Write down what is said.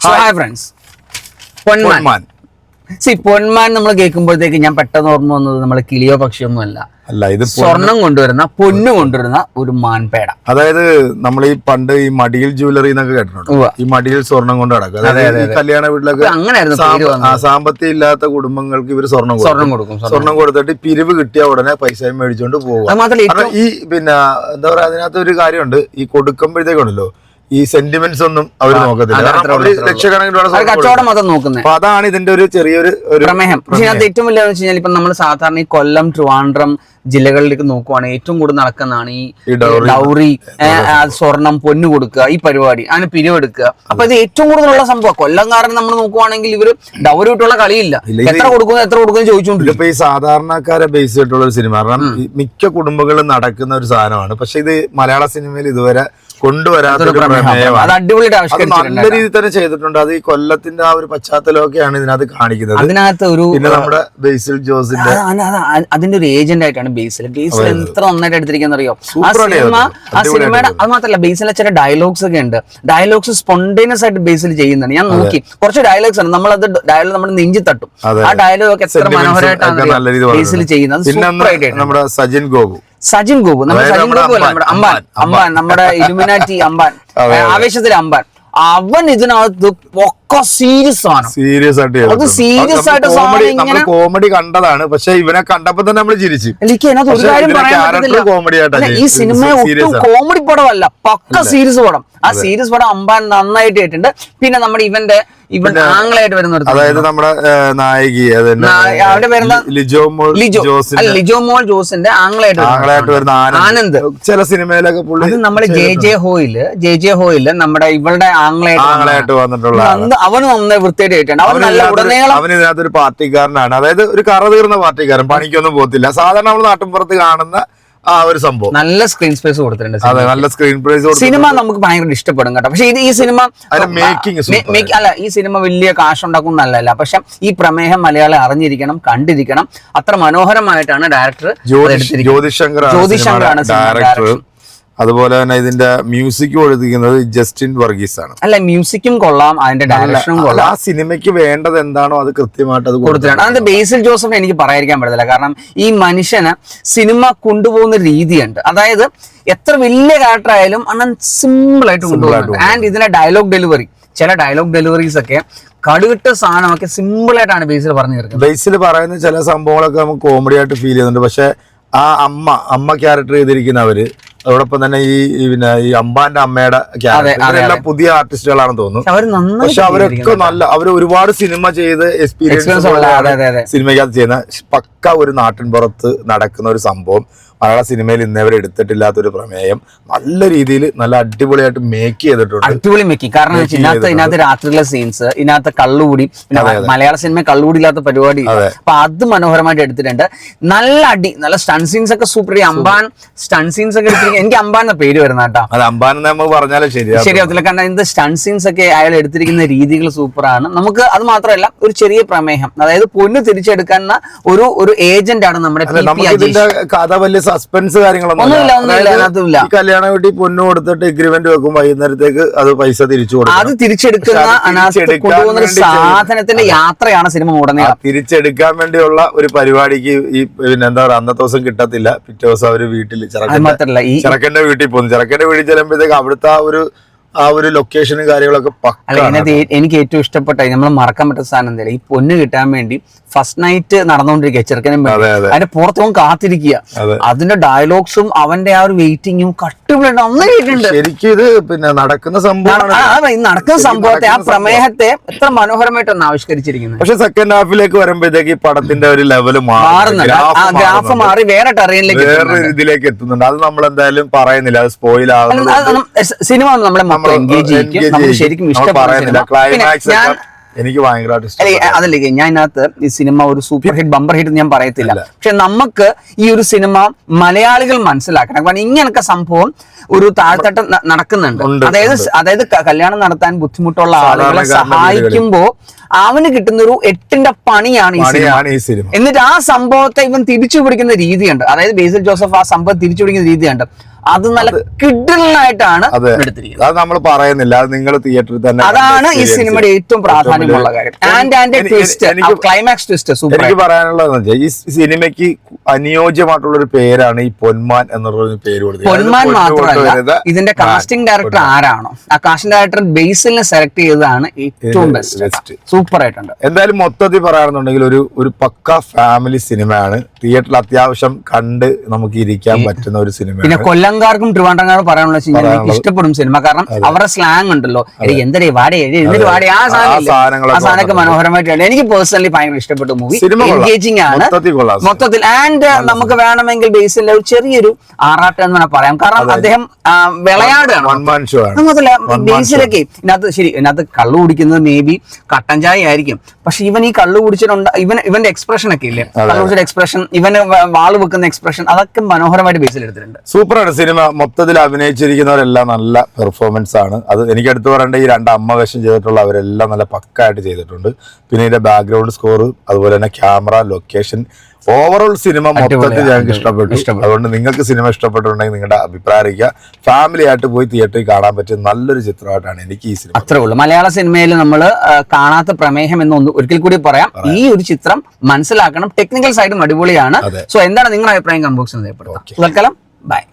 Hi friends Ponman. C Ponman നമ്മൾ കേൾക്കുമ്പോഴത്തേക്ക് ഞാൻ പെട്ടെന്ന് ഓർമ്മ വന്നത് നമ്മളെ കിളിയോ പക്ഷിയൊന്നും അല്ല. അല്ല ഇത് സ്വർണം കൊണ്ടുവരുന്ന പൊന്നു കൊണ്ടുവരുന്ന ഒരു മാൻപേട. അതായത് നമ്മൾ ഈ പണ്ട് ഈ മടിയിൽ ജ്വല്ലറി എന്നൊക്കെ കേട്ടിട്ടുണ്ട്. ഈ മടിയിൽ സ്വർണം കൊണ്ട് നടക്കും അതായത് കല്യാണ വീട്ടിലൊക്കെ അങ്ങനെയായിരുന്നു സാമ്പത്തികം ഇല്ലാത്ത കുടുംബങ്ങൾക്ക് ഇവർ സ്വർണം സ്വർണം കൊടുക്കും സ്വർണം. കൊടുത്തിട്ട് പിരിവ് കിട്ടിയ ഉടനെ പൈസ മേടിച്ചുകൊണ്ട് പോകും ഈ പിന്നെ എന്താ പറയാ അതിനകത്ത് ഒരു കാര്യമുണ്ട്. ഈ കൊടുക്കുമ്പോഴത്തേക്കുണ്ടല്ലോ ഈ സെന്റിമെന്റ്സ് ഒന്നും അവർ നോക്കത്തില്ല. അത് കാരണം അത്രേ അവർ ഉള്ളൂ, അത്രേ ലക്ഷക്കണക്കിന് രൂപയുടെ അത് സ്വർണം കച്ചവടം മാത്രം നോക്കുന്നത് അപ്പൊ അതാണ് ഇതിന്റെ ഒരു ചെറിയൊരു പ്രമേഹം. പക്ഷെ അതിനകത്ത് ഏറ്റവും വലിയ വെച്ച് കഴിഞ്ഞാൽ ഇപ്പൊ നമ്മൾ സാധാരണ ഈ കൊല്ലം ട്രിവാൻഡ്രം ജില്ലകളിലേക്ക് നോക്കുവാണെങ്കിൽ ഏറ്റവും കൂടുതൽ നടക്കുന്നതാണ് ഈ. ഡൗറി. സ്വർണം പൊന്നു കൊടുക്കുക ഈ പരിപാടി അതിന് പിരിവെടുക്കുക. അപ്പൊ ഇത് ഏറ്റവും കൂടുതലുള്ള സംഭവം. കൊല്ലംകാരൻ നമ്മൾ നോക്കുവാണെങ്കിൽ ഇവർ ഡൗറി ഇട്ടുള്ള കളിയില്ല. എത്ര കൊടുക്കുന്നു എത്ര കൊടുക്കുന്നു ചോദിച്ചുകൊണ്ടില്ല ഇപ്പൊ ഈ സാധാരണക്കാരെ ബേസ് ചെയ്തിട്ടുള്ള ഒരു സിനിമ കാരണം മിക്ക കുടുംബങ്ങളിൽ നടക്കുന്ന ഒരു സാധനമാണ്. പക്ഷെ ഇത് മലയാള സിനിമയിൽ ഇതുവരെ അത് നല്ല രീതിയിൽ തന്നെ ചെയ്തിട്ടുണ്ട്. അത് ഈ കൊല്ലത്തിന്റെ ആ ഒരു പശ്ചാത്തലമൊക്കെയാണ് ഇതിനകത്ത് കാണിക്കുന്നത്. അതിനകത്ത് ഒരു പിന്നെ നമ്മുടെ ബേസിൽ ജോസിന്റെ അതിന്റെ ഒരു ഏജന്റ് ആയിട്ടാണ് ബേസിൽ ബേസിൽ എത്ര നന്നായിട്ട് എടുത്തിരിക്കുന്ന അറിയോ? ആ സിനിമ ആ സിനിമയുടെ അത് മാത്രമല്ല ബേസിലെ ചില ഡയലോഗ്സ് ഒക്കെ ഉണ്ട്. ഡയലോഗ്സ് സ്പോണ്ടേനിയസ് ആയിട്ട് ബേസിൽ ചെയ്യുന്നുണ്ട് ഞാൻ നോക്കി. കുറച്ച് ഡയലോഗ്സ് ആണ് നമ്മളത് ഡയലോഗ് നമ്മുടെ നെഞ്ചി തട്ടും. ആ ഡയലോഗ് ഒക്കെ എത്ര മനോഹരമായിട്ടാണ് ബേസിൽ ചെയ്യുന്നത്. സൂപ്പർ ആയിട്ട് സജിൻ ഗോപു. സജിൻ ഗോപു. നമ്മുടെ സജിൻ ഗോപു അല്ല? നമ്മുടെ അമ്പാൻ, അമ്പാൻ. നമ്മുടെ ഇലുമിനാറ്റി അമ്പാൻ. ആവേശത്തിലെ അമ്പാൻ. അവൻ ഇതിനകത്ത് പൊക്ക സീരിയസ് ആണ്. സീരിയസ് ആയിട്ട് അത് സീരിയസ് ആയിട്ട് കോമഡി കോമഡി കണ്ടതാണ്. പക്ഷെ ഇവനെ കണ്ടപ്പോ തന്നെ നമ്മൾ ചിരിച്ചു. എനിക്ക് അതിനകത്ത് ഒരു കാര്യം പറയാൻ കോമഡി ആയിട്ടാ ഈ. സിനിമ ഒട്ടും കോമഡി പടമല്ല. പക്ക സീരിയസ് പടം. ആ സീരിയസ് പടം അമ്പാൻ നന്നായിട്ട് കേട്ടിട്ടുണ്ട്. പിന്നെ നമ്മുടെ ഇവന്റെ ഇവൻ ആംഗ്ലമായിട്ട് വരുന്ന അതായത് നമ്മുടെ നായകി നായികി അതന്നെ നാ- അവരുടെ പേരെന്താ? ലിജോ മോൾ ലിജോ. മോൾ ജോസിന്റെ ആംഗ്ലമായിട്ട് വരുന്ന വരുന്ന ആനന്ദ്. ചില സിനിമയിലൊക്കെ പുള്ളി നമ്മുടെ ജെ ജെ ഹോയിൽ ജെ ജെ ഹോയിൽ നമ്മുടെ ഇവളുടെ ആംഗ്ലായിട്ട് ആങ്ങളായിട്ട് വന്നിട്ടുള്ള അവന് നന്നായി വൃത്തിയായിട്ട് കേട്ടിട്ടുണ്ട് അവൻ നല്ല ഉടനീളം ഇതിനകത്തൊരു പാർട്ടിക്കാരനാണ്. അതായത് ഒരു കറ തീർന്ന പാർട്ടിക്കാരൻ. പണിക്കൊന്നും പോകത്തില്ല. സാധാരണ നമ്മൾ നാട്ടിൻപുറത്ത് കാണുന്ന ആ ഒരു സംഭവം. നല്ല സ്ക്രീൻ സ്പേസ് കൊടുത്തിട്ടുണ്ട് അതെ നല്ല സ്ക്രീൻ സ്പേസ് സിനിമ നമുക്ക് ഭയങ്കര ഇഷ്ടപ്പെടും കേട്ടോ. പക്ഷെ ഇത് ഈ സിനിമ മേക്കിംഗ് അല്ല ഈ സിനിമ വലിയ കാശ് ഉണ്ടാക്കുന്ന നല്ലല്ല പക്ഷെ ഈ പ്രമേഹം മലയാളം അറിഞ്ഞിരിക്കണം കണ്ടിരിക്കണം. അത്ര മനോഹരമായിട്ടാണ് ഡയറക്ടർ ജ്യോതിശങ്കർ ജ്യോതിഷ് ശങ്കർ ജ്യോതിഷ് ശങ്കറാണ് സിനിമ ഡയറക്ടർ. അതുപോലെ തന്നെ ഇതിന്റെ മ്യൂസിക് എഴുതിക്കുന്നത് ജസ്റ്റിൻ വർഗീസ് ആണ് അല്ല മ്യൂസിക്കും കൊള്ളാം അതിന്റെ ഡയറക്ഷനും കൊള്ളാം. ആ സിനിമയ്ക്ക് വേണ്ടത് എന്താണോ അത് കൃത്യമായിട്ട് അത് കൊടുത്തിട്ടുണ്ട്. അതിന്റെ ബേസിൽ ജോസഫ് എനിക്ക് പറയാതിരിക്കാൻ പറ്റത്തില്ല. കാരണം ഈ മനുഷ്യന് സിനിമ കൊണ്ടുപോകുന്ന രീതിയുണ്ട്. അതായത് എത്ര വലിയ ക്യാരക്ടർ ആയാലും അണ്ണൻ സിമ്പിൾ ആയിട്ട് കൊണ്ടുപോകും ആൻഡ് ഇതിന്റെ ഡയലോഗ് ഡെലിവറി ചില ഡയലോഗ് ഡെലിവറീസ് ഒക്കെ കടുകിട്ട സാധനമൊക്കെ സിമ്പിൾ ആയിട്ടാണ് ബേസിൽ പറഞ്ഞു തീർക്കുന്നത്. ബേസിൽ പറയുന്ന ചില സംഭവങ്ങളൊക്കെ നമുക്ക് കോമഡി ആയിട്ട് ഫീൽ ചെയ്യുന്നുണ്ട്. പക്ഷെ ആ അമ്മ അമ്മ ക്യാരക്ടർ ചെയ്തിരിക്കുന്നവര് അതോടൊപ്പം തന്നെ ഈ പിന്നെ ഈ അമ്പാന്റെ അമ്മയുടെ ഇവരെല്ലാം പുതിയ ആർട്ടിസ്റ്റുകളാണെന്ന് തോന്നുന്നു. പക്ഷെ അവരൊക്കെ നല്ല അവർ ഒരുപാട് സിനിമ ചെയ്ത് എക്സ്പീരിയൻസ്. സിനിമയ്ക്കകത്ത് ചെയ്യുന്ന പക്ക ഒരു നാട്ടിൻ പുറത്ത് നടക്കുന്ന ഒരു സംഭവം. മലയാള സിനിമയിൽ ഇന്നേവരെ എടുത്തിട്ടില്ലാത്ത ഒരു പ്രമേയം നല്ല രീതിയിൽ നല്ല അടിപൊളിയായിട്ട് മേക്ക് ചെയ്തിട്ടുണ്ട്. അടിപൊളി മേക്ക് കാരണം ഇതിനകത്ത് ഇതിനകത്ത് രാത്രിയിലെ സീൻസ് ഇതിനകത്ത് കള്ളുകൂടി പിന്നെ മലയാള സിനിമ കള്ളുകൂടി ഇല്ലാത്ത പരിപാടി. അപ്പൊ അത് മനോഹരമായിട്ട് എടുത്തിട്ടുണ്ട്. നല്ല അടി നല്ല സ്റ്റൺ സീൻസ് ഒക്കെ സൂപ്പർ അമ്പാൻ സ്റ്റൺ സീൻസ് ഒക്കെ എടുത്തിരിക്കുന്നത് എനിക്ക് അമ്പാൻ എന്ന പേര് വരുന്ന കേട്ടോ. അത് അമ്പാനെന്ന് നമുക്ക് പറഞ്ഞാലും ശരിയാ ശരിയാവത്തില്ല. കാരണം ഇതിന്റെ സ്റ്റൺ സീൻസ് ഒക്കെ അയാൾ എടുത്തിരിക്കുന്ന രീതികൾ സൂപ്പറാണ് നമുക്ക് അത് മാത്രമല്ല ഒരു ചെറിയ പ്രമേഹം. അതായത് പൊന്ന് തിരിച്ചെടുക്കുന്ന ഒരു ഒരു ഏജന്റ് ആണ് നമ്മുടെ കഥ വലിയ സസ്പെൻസ് കാര്യങ്ങളൊന്നും കല്യാണ വീട്ടിൽ പൊന്നു കൊടുത്തിട്ട് എഗ്രിമെന്റ് വെക്കും വൈകുന്നേരത്തേക്ക് അത് പൈസ തിരിച്ചു കൊടുക്കും അത് തിരിച്ചെടുക്കുന്ന സാധനത്തിന്റെ യാത്രയാണ് സിനിമ ഉടനെ തിരിച്ചെടുക്കാൻ വേണ്ടിയുള്ള ഒരു പരിപാടിക്ക് ഈ പിന്നെ എന്താ പറയാ അന്നത്തെ ദിവസം കിട്ടത്തില്ല. പിറ്റേ ദിവസം അവർ വീട്ടിൽ അത് ചെറുക്കന്റെ വീട്ടിൽ പോകുന്നു ചെറുക്കന്റെ വീട്ടിൽ ചെല്ലുമ്പോഴത്തേക്ക് അവിടുത്തെ ഒരു ആ ഒരു ലൊക്കേഷനും കാര്യങ്ങളൊക്കെ അല്ല പക്ക ഇതിനകത്ത് ഏ- എനിക്ക് ഏറ്റവും ഇഷ്ടപ്പെട്ട നമ്മൾ മറക്കാൻ പറ്റുന്ന സാധനം എന്തായാലും ഈ പൊന്ന് കിട്ടാൻ വേണ്ടി ഫസ്റ്റ് നൈറ്റ് നടന്നുകൊണ്ടിരിക്കുക ചെറുക്കനും അതെ, അതെ. അതിന്റെ പുറത്തും കാത്തിരിക്കുക. അതെ. അതിന്റെ ഡയലോഗ്സും അവന്റെ ആ ഒരു വെയിറ്റിങ്ങും കട്ടുപിടി അന്ന് ശരിക്കും ഇത് പിന്നെ നടക്കുന്ന സംഭവമാണ്. നടക്കുന്ന ശരിക്കും സംഭവത്തെ ആ പ്രമേഹത്തെ എത്ര മനോഹരമായിട്ടാണ് ആവിഷ്കരിച്ചിരിക്കുന്നത്. പക്ഷെ സെക്കൻഡ് ഹാഫിലേക്ക് വരുമ്പോഴത്തേക്ക് ഈ പടത്തിന്റെ ഒരു ലെവൽ മാറുന്നുണ്ട്. ആ ഗ്രാഫ് മാറി വേറെ ടെറിയനിലേക്ക് വേറെ ഇതിലേക്ക് എത്തുന്നുണ്ട്. അത് നമ്മൾ എന്തായാലും പറയുന്നില്ല. അത് സ്പോയിൽ ആകുന്നത് സിനിമ നമ്മളെ എൻഗേജ് ചെയ്യിക്കും. നമുക്ക് ശരിക്കും ഇഷ്ടപ്പെടുന്ന എനിക്ക് അതല്ലേ ഞാൻ ഇതിനകത്ത് ഈ സിനിമ ഒരു സൂപ്പർ ഹിറ്റ് ബമ്പർ ഹിറ്റ് ഞാൻ പറയത്തില്ല. പക്ഷെ നമുക്ക് ഈ ഒരു സിനിമ മലയാളികൾ മനസ്സിലാക്കണം. കാരണം ഇങ്ങനൊക്കെ സംഭവം ഒരു താഴ്ത്തട്ടം നടക്കുന്നുണ്ട്. അതായത് അതായത് കല്യാണം നടത്താൻ ബുദ്ധിമുട്ടുള്ള ആളുകളെ സഹായിക്കുമ്പോ അവന് കിട്ടുന്ന ഒരു എട്ടിന്റെ പണിയാണ് ഈ സിനിമ പണിയാണ് ഈ സിനിമ എന്നിട്ട് ആ സംഭവത്തെ ഇവൻ തിരിച്ചു പിടിക്കുന്ന രീതിയുണ്ട്. അതായത് ബേസിൽ ജോസഫ് ആ സംഭവം തിരിച്ചു പിടിക്കുന്ന രീതിയുണ്ട്. അത് നല്ല കിഡിലായിട്ടാണ് അതെ. എടുത്തിരിക്കുന്നത്. അത് നമ്മൾ പറയുന്നില്ല. അത് നിങ്ങൾ തിയേറ്ററിൽ തന്നെ അതാണ് ഈ സിനിമയുടെ ഏറ്റവും പ്രാധാന്യമുള്ള കാര്യം. And and twist climax twist super എനിക്ക് പറയാനുള്ളത് വെച്ചാൽ ഈ സിനിമയ്ക്ക് അനുയോജ്യമായിട്ടുള്ള ഒരു പേരാണ് ഈ പൊന്മാൻ എന്നുള്ള പേര് കൊടുത്തത്. പൊന്മാൻ മാത്രമല്ല ഇതിന്റെ കാസ്റ്റിംഗ് ഡയറക്ടർ ആരാണോ? ആ കാസ്റ്റിംഗ് ഡയറക്ടർ ബേസിലിനെ സെലക്ട് ചെയ്തതാണ് ഏറ്റവും ബെസ്റ്റ് സൂപ്പർ ആയിട്ടുണ്ട്. എന്തായാലും മൊത്തത്തിൽ പറയാണെന്നുണ്ടെങ്കിൽ ഒരു ഒരു പക്ക ഫാമിലി സിനിമയാണ് തിയേറ്ററിൽ അത്യാവശ്യം കണ്ട് നമുക്ക് ഇരിക്കാൻ പറ്റുന്ന ഒരു സിനിമ പിന്നെ സിനിമയാണ് കൊല്ലംകാർക്കും ട്രിവാൻഡ്രംകാർക്കും പറയാനുള്ള എനിക്ക് ഇഷ്ടപ്പെടും സിനിമ. കാരണം അവരുടെ സ്ലാങ് ഉണ്ടല്ലോ. എന്തേ എന്തരേ വാടേ എന്തൊരു വാടേ. ആ സാധനം ആ സാധനമൊക്കെ മനോഹരമായിട്ട് എനിക്ക് പേഴ്സണലി ഭയങ്കര ഇഷ്ടപ്പെട്ട മൂവി എൻഗേജിങ് ആണ്. മൊത്തത്തിൽ ആൻഡ് നമുക്ക് വേണമെങ്കിൽ ബേസിലെ ഒരു ചെറിയൊരു ആറാട്ട് എന്ന് വേണം പറയാം. കാരണം അദ്ദേഹം വിളയാടാണ് ആണ്. ബേസിലൊക്കെ ഇതിനകത്ത് ശരി ഇതിനകത്ത് കള്ളു കുടിക്കുന്നത് മേ ബി കട്ടൻ ചായ ആയിരിക്കും. പക്ഷെ ഇവൻ ഈ കള്ളു കുടിച്ചിട്ടുണ്ട് ഇവൻ ഇവന്റെ എക്സ്പ്രഷൻ ഒക്കെ ഇല്ലേ? കള്ളു കുടിച്ചിട്ട് എക്സ്പ്രഷൻ ഇവന് വാൾ വെക്കുന്ന എക്സ്പ്രഷൻ അതൊക്കെ മനോഹരമായിട്ട് ബേസിൽ എടുത്തിട്ടുണ്ട്. സൂപ്പറാണ് സിനിമ മൊത്തത്തിൽ അഭിനയിച്ചിരിക്കുന്നവരെല്ലാം നല്ല പെർഫോമൻസ് ആണ്. അത് എനിക്ക് എടുത്തു പറയേണ്ട ഈ രണ്ട് അമ്മ വേഷം ചെയ്തിട്ടുള്ള അവരെല്ലാം നല്ല പക്കായിട്ട് ചെയ്തിട്ടുണ്ട്. പിന്നെ ഇതിന്റെ ബാക്ക്ഗ്രൗണ്ട് സ്കോർ അതുപോലെ തന്നെ ക്യാമറ ലൊക്കേഷൻ ഓവറോൾ സിനിമ മൊത്തത്തിൽ ഞങ്ങൾക്ക് ഇഷ്ടപ്പെട്ടു. അതുകൊണ്ട് നിങ്ങൾക്ക് സിനിമ ഇഷ്ടപ്പെട്ടിട്ടുണ്ടെങ്കിൽ നിങ്ങളുടെ അഭിപ്രായം അറിയിക്കുക. ഫാമിലി ആയിട്ട് പോയി തിയേറ്ററിൽ കാണാൻ പറ്റിയ നല്ലൊരു ചിത്രമായിട്ടാണ് എനിക്ക് ഈ സിനിമ അത്രേ ഉള്ളൂ. മലയാള സിനിമയിൽ നമ്മൾ കാണാത്ത പ്രമേഹം എന്ന് ഒന്ന് ഒരിക്കൽ കൂടി പറയാം. ഈ ഒരു ചിത്രം മനസ്സിലാക്കണം. ടെക്നിക്കൽ സൈഡും അടിപൊളിയാണ്. സോ എന്താണ് നിങ്ങളുടെ അഭിപ്രായം? കമ്പോക്സ് തൽക്കാലം ബൈ